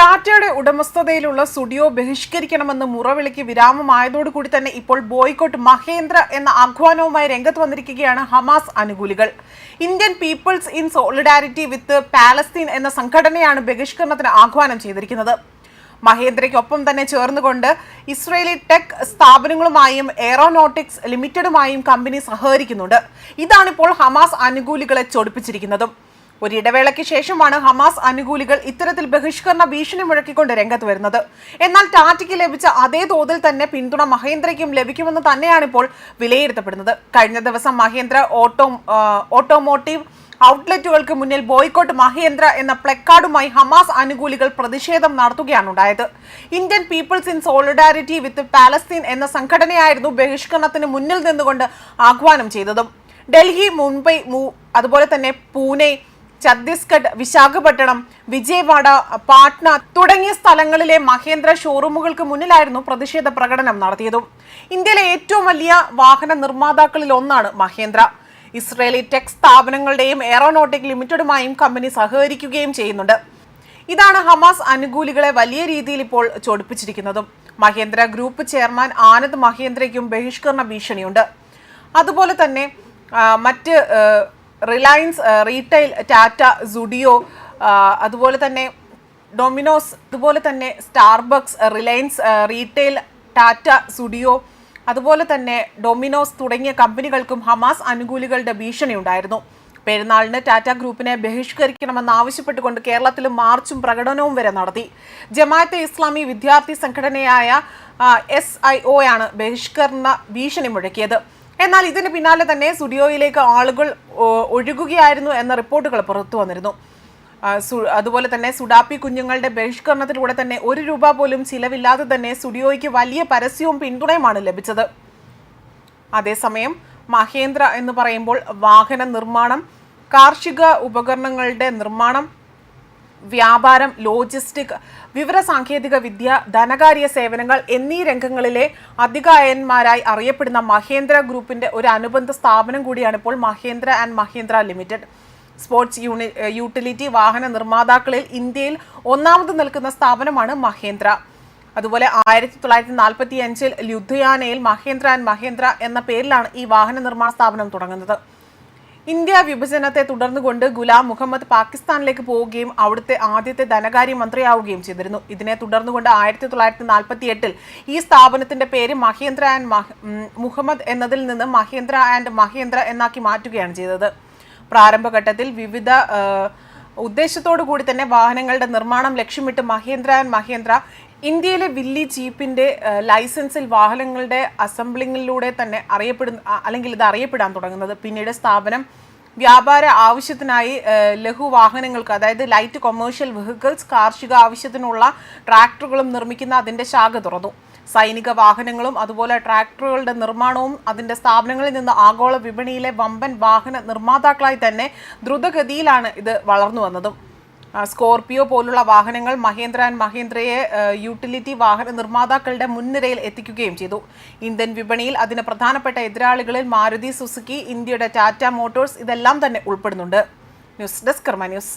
ടാറ്റയുടെ ഉടമസ്ഥതയിലുള്ള സ്റ്റുഡിയോ ബഹിഷ്കരിക്കണമെന്ന് മുറവിളിക്ക് വിരാമമായതോടുകൂടി തന്നെ ഇപ്പോൾ ബോയ്ക്കോട്ട് മഹേന്ദ്ര എന്ന ആഹ്വാനവുമായി രംഗത്ത് വന്നിരിക്കുകയാണ് ഹമാസ് അനുകൂലികൾ. Indian people's in solidarity with Palestine എന്ന സംഘടനയാണ് ബഹിഷ്കരണത്തിന് ആഹ്വാനം ചെയ്തിരിക്കുന്നത്. മഹേന്ദ്രയ്ക്കൊപ്പം തന്നെ ചേർന്നുകൊണ്ട് ഇസ്രയേലി ടെക് സ്ഥാപനങ്ങളുമായും എയറോനോട്ടിക്സ് ലിമിറ്റഡുമായും കമ്പനി സഹകരിക്കുന്നുണ്ട്. ഇതാണിപ്പോൾ ഹമാസ് അനുകൂലികളെ ചൊടിപ്പിച്ചിരിക്കുന്നതും. ഒരിടവേളയ്ക്ക് ശേഷമാണ് ഹമാസ് അനുകൂലികൾ ഇത്തരത്തിൽ ബഹിഷ്കരണ ഭീഷണി മുഴക്കിക്കൊണ്ട് രംഗത്ത് വരുന്നത്. എന്നാൽ ടാറ്റയ്ക്ക് ലഭിച്ച അതേ തോതിൽ തന്നെ പിന്തുണ മഹേന്ദ്രയ്ക്കും ലഭിക്കുമെന്ന് തന്നെയാണ് ഇപ്പോൾ വിലയിരുത്തപ്പെടുന്നത്. കഴിഞ്ഞ ദിവസം മഹേന്ദ്ര ഓട്ടോ ഓട്ടോമോട്ടീവ് ഔട്ട്ലെറ്റുകൾക്ക് മുന്നിൽ ബോയ്ക്കോട്ട് മഹേന്ദ്ര എന്ന പ്ലക്കാർഡുമായി ഹമാസ് അനുകൂലികൾ പ്രതിഷേധം നടത്തുകയാണ് ഉണ്ടായത്. Indian peoples in solidarity with Palestine എന്ന സംഘടനയായിരുന്നു ബഹിഷ്കരണത്തിന് മുന്നിൽ നിന്നുകൊണ്ട് ആഹ്വാനം ചെയ്തതും. ഡൽഹി മുംബൈ അതുപോലെ തന്നെ പൂനെ ഛത്തീസ്ഗഡ് വിശാഖപട്ടണം വിജയവാഡ പാട്ന തുടങ്ങിയ സ്ഥലങ്ങളിലെ മഹേന്ദ്ര ഷോറൂമുകൾക്ക് മുന്നിലായിരുന്നു പ്രതിഷേധ പ്രകടനം നടത്തിയതും. ഇന്ത്യയിലെ ഏറ്റവും വലിയ വാഹന നിർമ്മാതാക്കളിൽ ഒന്നാണ് മഹേന്ദ്ര. ഇസ്രയേലി ടെക് സ്ഥാപനങ്ങളുടെയും എയറോനോട്ടിക് ലിമിറ്റഡുമായും കമ്പനി സഹകരിക്കുകയും ചെയ്യുന്നുണ്ട്. ഇതാണ് ഹമാസ് അനുകൂലികളെ വലിയ രീതിയിൽ ഇപ്പോൾ ചൊടിപ്പിച്ചിരിക്കുന്നതും. മഹേന്ദ്ര ഗ്രൂപ്പ് ചെയർമാൻ ആനന്ദ് മഹേന്ദ്രയ്ക്കും ബഹിഷ്കരണ ഭീഷണിയുണ്ട്. അതുപോലെ തന്നെ മറ്റ് റിലയൻസ് റീറ്റെയിൽ ടാറ്റ സുഡിയോ അതുപോലെ തന്നെ ഡൊമിനോസ് അതുപോലെ തന്നെ Starbucks Reliance retail Tata Zudio അതുപോലെ തന്നെ ഡൊമിനോസ് തുടങ്ങിയ കമ്പനികൾക്കും ഹമാസ് അനുകൂലികളുടെ ഭീഷണി ഉണ്ടായിരുന്നു. പെരുന്നാളിന് ടാറ്റ ഗ്രൂപ്പിനെ ബഹിഷ്കരിക്കണമെന്ന് ആവശ്യപ്പെട്ടുകൊണ്ട് കേരളത്തിൽ മാർച്ചും പ്രകടനവും വരെ നടത്തി. ജമാഅത്തെ ഇസ്ലാമി വിദ്യാർത്ഥി സംഘടനയായ എസ് ഐ ഒയാണ് ബഹിഷ്കരണ ഭീഷണി മുഴക്കിയത്. എന്നാൽ ഇതിന് പിന്നാലെ തന്നെ സ്റ്റുഡിയോയിലേക്ക് ആളുകൾ ഒഴുകുകയായിരുന്നു എന്ന റിപ്പോർട്ടുകൾ പുറത്തു വന്നിരുന്നു. അതുപോലെ തന്നെ സുഡാപ്പി കുഞ്ഞുങ്ങളുടെ ബഹിഷ്കരണത്തിലൂടെ തന്നെ ഒരു രൂപ പോലും ചിലവില്ലാതെ തന്നെ സ്റ്റുഡിയോയ്ക്ക് വലിയ പരസ്യവും പിന്തുണയുമാണ് ലഭിച്ചത്. അതേസമയം മഹേന്ദ്ര എന്ന് പറയുമ്പോൾ വാഹന നിർമ്മാണം കാർഷിക ഉപകരണങ്ങളുടെ നിർമ്മാണം വ്യാപാരം ലോജിസ്റ്റിക് വിവരസാങ്കേതിക വിദ്യ ധനകാര്യ സേവനങ്ങൾ എന്നീ രംഗങ്ങളിലെ അധികായന്മാരായി അറിയപ്പെടുന്ന മഹേന്ദ്ര ഗ്രൂപ്പിന്റെ ഒരു അനുബന്ധ സ്ഥാപനം കൂടിയാണ് ഇപ്പോൾ Mahindra and Mahindra limited. Sports uni utility വാഹന നിർമ്മാതാക്കളിൽ ഇന്ത്യയിൽ ഒന്നാമത് നിൽക്കുന്ന സ്ഥാപനമാണ് മഹേന്ദ്ര. അതുപോലെ ആയിരത്തി തൊള്ളായിരത്തി നാൽപ്പത്തി അഞ്ചിൽ ലുധിയാനയിൽ മഹേന്ദ്ര ആൻഡ് മഹേന്ദ്ര എന്ന പേരിലാണ് ഈ വാഹന നിർമ്മാണ സ്ഥാപനം തുടങ്ങുന്നത്. ഇന്ത്യ വിഭജനത്തെ തുടർന്നുകൊണ്ട് ഗുലാം മുഹമ്മദ് പാകിസ്ഥാനിലേക്ക് പോവുകയും അവിടുത്തെ ആദ്യത്തെ ധനകാര്യ മന്ത്രിയാവുകയും ചെയ്തിരുന്നു. ഇതിനെ തുടർന്നുകൊണ്ട് ആയിരത്തി തൊള്ളായിരത്തി നാൽപ്പത്തി എട്ടിൽ ഈ സ്ഥാപനത്തിന്റെ പേര് മഹേന്ദ്ര ആൻഡ് മുഹമ്മദ് എന്നതിൽ നിന്ന് മഹേന്ദ്ര ആൻഡ് മഹേന്ദ്ര എന്നാക്കി മാറ്റുകയാണ് ചെയ്തത്. പ്രാരംഭഘട്ടത്തിൽ വിവിധ ഉദ്ദേശത്തോടു കൂടി തന്നെ വാഹനങ്ങളുടെ നിർമ്മാണം ലക്ഷ്യമിട്ട് മഹേന്ദ്ര ആൻഡ് മഹേന്ദ്ര ഇന്ത്യയിലെ വില്ലി ജീപ്പിന്റെ ലൈസൻസിൽ വാഹനങ്ങളുടെ അസംബ്ലിങ്ങിലൂടെ തന്നെ അറിയപ്പെടുന്ന അല്ലെങ്കിൽ ഇത് അറിയപ്പെടാൻ തുടങ്ങുന്നത്. പിന്നീട് സ്ഥാപനം വ്യാപാര ആവശ്യത്തിനായി ലഘു വാഹനങ്ങൾക്ക് അതായത് ലൈറ്റ് കൊമേഴ്ഷ്യൽ വെഹിക്കിൾസ് കാർഷിക ആവശ്യത്തിനുള്ള ട്രാക്ടറുകളും നിർമ്മിക്കുന്ന അതിന്റെ ശാഖ തുറന്നു. സൈനിക വാഹനങ്ങളും അതുപോലെ ട്രാക്ടറുകളുടെ നിർമ്മാണവും അതിന്റെ സ്ഥാപനങ്ങളിൽ നിന്ന് ആഗോള വിപണിയിലെ വമ്പൻ വാഹന നിർമ്മാതാക്കളായി തന്നെ ദ്രുതഗതിയിലാണ് ഇത് വളർന്നു വന്നതും. സ്കോർപിയോ പോലുള്ള വാഹനങ്ങൾ മഹേന്ദ്ര ആൻഡ് മഹേന്ദ്രയെ യൂട്ടിലിറ്റി വാഹന നിർമ്മാതാക്കളുടെ മുൻനിരയിൽ എത്തിക്കുകയും ചെയ്തു. ഇന്ത്യൻ വിപണിയിൽ അതിന് പ്രധാനപ്പെട്ട എതിരാളികളിൽ മാരുതി സുസുക്കി ഇന്ത്യയുടെ ടാറ്റ മോട്ടോഴ്സ് ഇതെല്ലാം തന്നെ ഉൾപ്പെടുന്നുണ്ട്. News desk Karma news.